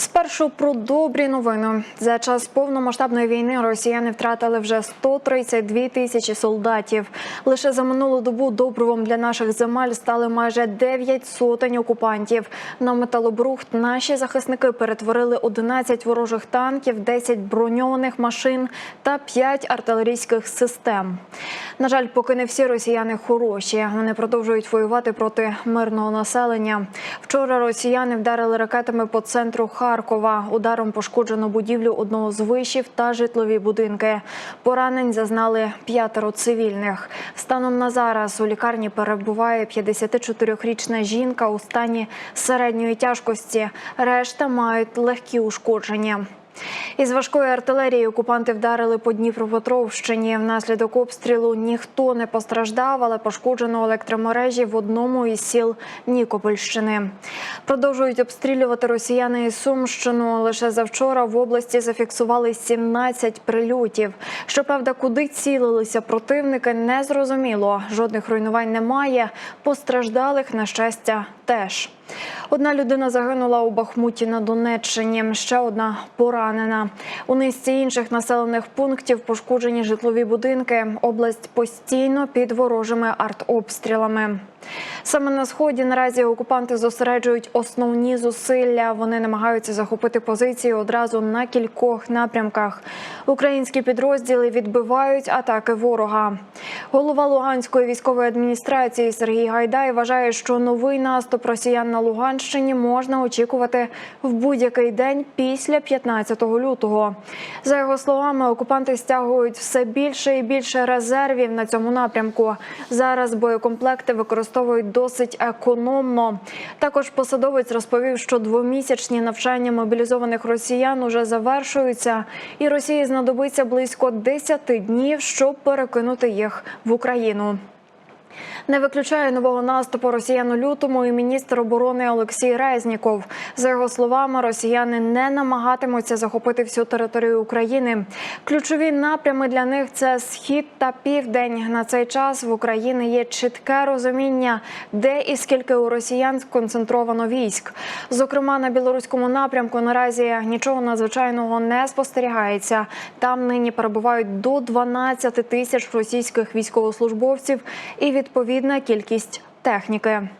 Спершу про добрі новини. За час повномасштабної війни росіяни втратили вже 132 тисячі солдатів. Лише за минулу добу добривом для наших земель стали майже 9 сотень окупантів. На металобрухт наші захисники перетворили 11 ворожих танків, 10 броньованих машин та 5 артилерійських систем. На жаль, поки не всі росіяни хороші. Вони продовжують воювати проти мирного населення. Вчора росіяни вдарили ракетами по центру Харкова. Ударом пошкоджено будівлю одного з вишів та житлові будинки. Поранень зазнали п'ятеро цивільних. Станом на зараз у лікарні перебуває 54-річна жінка у стані середньої тяжкості. Решта мають легкі ушкодження. Із важкої артилерії окупанти вдарили по Дніпропетровщині. Внаслідок обстрілу ніхто не постраждав, але пошкоджено електромережі в одному із сіл Нікопольщини. Продовжують обстрілювати росіяни із Сумщину. Лише завчора в області зафіксували 17 прильотів. Щоправда, куди цілилися противники, не зрозуміло. Жодних руйнувань немає. Постраждалих, на щастя, теж. Одна людина загинула у Бахмуті на Донеччині. Ще одна поранена. У низці інших населених пунктів пошкоджені житлові будинки. Область постійно під ворожими артобстрілами. Саме на сході наразі окупанти зосереджують основні зусилля. Вони намагаються захопити позиції одразу на кількох напрямках. Українські підрозділи відбивають атаки ворога. Голова Луганської військової адміністрації Сергій Гайдай вважає, що новий наступ росіян на Луганщині можна очікувати в будь-який день після 15 лютого. За його словами, окупанти стягують все більше і більше резервів на цьому напрямку. Зараз боєкомплекти використовують досить економно. Також посадовець розповів, що двомісячні навчання мобілізованих росіян уже завершуються, і Росії знадобиться близько 10 днів, щоб перекинути їх в Україну. Не виключає нового наступу росіян у лютому і міністр оборони Олексій Резніков. За його словами, росіяни не намагатимуться захопити всю територію України. Ключові напрями для них це схід та південь. На цей час в Україні є чітке розуміння, де і скільки у росіян сконцентровано військ. Зокрема, на білоруському напрямку наразі нічого надзвичайного не спостерігається. Там нині перебувають до 12 тисяч російських військовослужбовців і відповідна кількість техніки.